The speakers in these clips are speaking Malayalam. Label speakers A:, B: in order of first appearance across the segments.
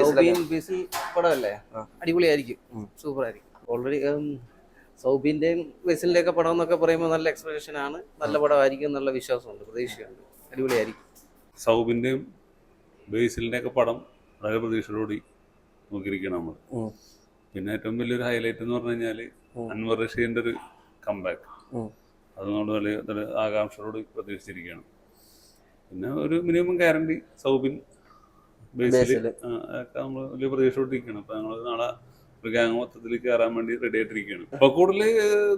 A: സൗബിൻ ബേസിൽ പടമല്ലേ?
B: ആ.
A: അടിപൊളിയായിരിക്കും. സൂപ്പർ ആയിരിക്കും ഓൾറെഡി സൗബിന്റെയും ബേസിലിന്റെ ഒക്കെ പടം എന്നൊക്കെ പറയുമ്പോൾ നല്ല എക്സ്പെക്ടേഷൻ ആണ്. നല്ല പടമായിരിക്കും എന്നുള്ള വിശ്വാസമുണ്ട് പ്രതീക്ഷയുണ്ട്. അടിപൊളിയായിരിക്കും.
C: സൗബിന്റെയും ബേസിലിന്റെ ഒക്കെ പടം വളരെ പ്രതീക്ഷയോടുകൂടി നോക്കിയിരിക്കണം നമ്മൾ. പിന്നെ ഏറ്റവും വലിയൊരു ഹൈലൈറ്റ് എന്ന് പറഞ്ഞു കഴിഞ്ഞാൽ അൻവർ റഷീന്റെ ഒരു കംബാക്ക് അതുകൊണ്ട് വലിയ ആകാംക്ഷയോട് പ്രതീക്ഷിച്ചിരിക്കുകയാണ്. പിന്നെ ഒരു മിനിമം ഗ്യാരണ്ടി സൗബിൻ ബേസിൽ. ഒക്കെ നമ്മൾ വലിയ പ്രതീക്ഷയോട്ടിരിക്കുകയാണ് അപ്പം ഞങ്ങൾ നാളെ ഒരു ഗാങ് മൊത്തത്തിൽ കയറാൻ വേണ്ടി റെഡി ആയിട്ടിരിക്കുകയാണ്. അപ്പൊ കൂടുതൽ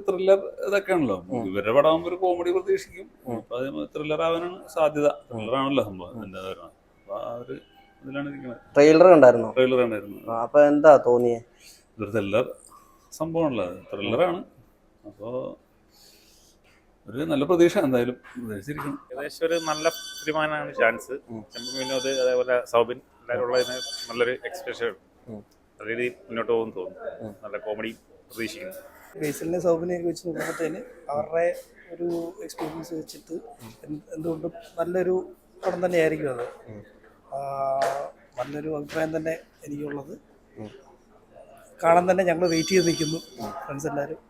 C: ത്രില്ലർ ഇതൊക്കെ
B: ആണല്ലോ
C: ഇവരുടെ പടം ഒരു കോമഡി പ്രതീക്ഷിക്കും. അപ്പൊ അത് ത്രില്ലർ ആവാനാണ് സാധ്യത. ത്രില്ലർ ആണല്ലോ സംഭവം. അതിന്റെ അപ്പൊ ആ ഒരു ഇതിലാണ് ഇരിക്കുന്നത്
B: ട്രെയിലർ കണ്ടായിരുന്നോ?
C: ട്രെയിലർ ഉണ്ടായിരുന്നു
B: അപ്പൊ എന്താ തോന്നിയേ?
C: ഇതൊരു ത്രില്ലർ സംഭവമാണല്ലോ. ത്രില്ലറാണ് അപ്പോൾ ഒരു നല്ല പ്രതീക്ഷ എന്തായാലും പ്രതീക്ഷിച്ചിരിക്കണം
D: ഏകദേശം ഒരു നല്ല തീരുമാനമാണ് ചാൻസ്.
B: ചെമ്പു
D: ചെമ്പൻ വിനോദ് അതേപോലെ സൗബിൻ എല്ലാവരും ഉള്ളതിന് നല്ലൊരു എക്സ്പ്രഷൻ. നല്ല രീതിയിൽ മുന്നോട്ട് പോകുമെന്ന്. തോന്നുന്നു. നല്ല കോമഡി പ്രതീക്ഷിക്കുന്നു.
E: ബേസിലിനെ സൗബിനെയൊക്കെ വെച്ച് നോക്കുമ്പോഴത്തേന് അവരുടെ ഒരു എക്സ്പീരിയൻസ് വെച്ചിട്ട് എന്ത് എന്തുകൊണ്ടും നല്ലൊരു പടം തന്നെയായിരിക്കും അത്. നല്ലൊരു അഭിപ്രായം തന്നെ എനിക്കുള്ളത്. കാണാൻ തന്നെ ഞങ്ങൾ വെയിറ്റ് ചെയ്ത് നിൽക്കുന്നു ഫ്രണ്ട്സ് എല്ലാവരും.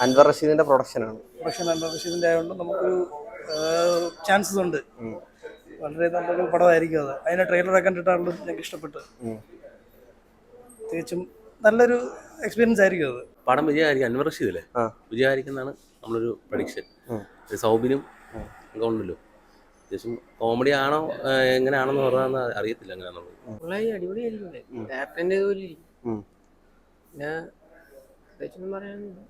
B: അൻവർ റഷീദിന്റെ പ്രൊഡക്ഷനാണ്.
E: പ്രൊഡക്ഷൻ അൻവർ റഷീദിന്റെ ആയതുകൊണ്ട് നമുക്കൊരു ചാൻസസ് ഉണ്ട്. വളരെ നല്ലൊരു പടമായിരിക്കും അത്. അതിന്റെ ട്രെയിലറൊക്കെ കണ്ടിട്ടാണല്ലോ ഞങ്ങൾക്ക് ഇഷ്ടപ്പെട്ടത്.
B: ഉം.
E: തികച്ചും നല്ലൊരു എക്സ്പീരിയൻസ് ആയിരിക്കും അത്.
F: പടം വിജയമായിരിക്കും അൻവർ റഷീദല്ലേ?
B: അല്ലേ
F: വിജയമായിരിക്കും എന്നാണ് നമ്മളൊരു പ്രഡിക്ഷൻ സൗബിനും ഉണ്ടല്ലോ. അത്യാവശ്യം കോമഡി ആണോ എങ്ങനെയാണെന്ന് പറഞ്ഞാൽ അറിയത്തില്ല എങ്ങനെയാണെന്നുള്ളത്
A: അടിപൊളിയായിരിക്കും.
B: ഞാൻ.
A: പിന്നെ പ്രത്യേകിച്ചൊന്നും പറയാനില്ല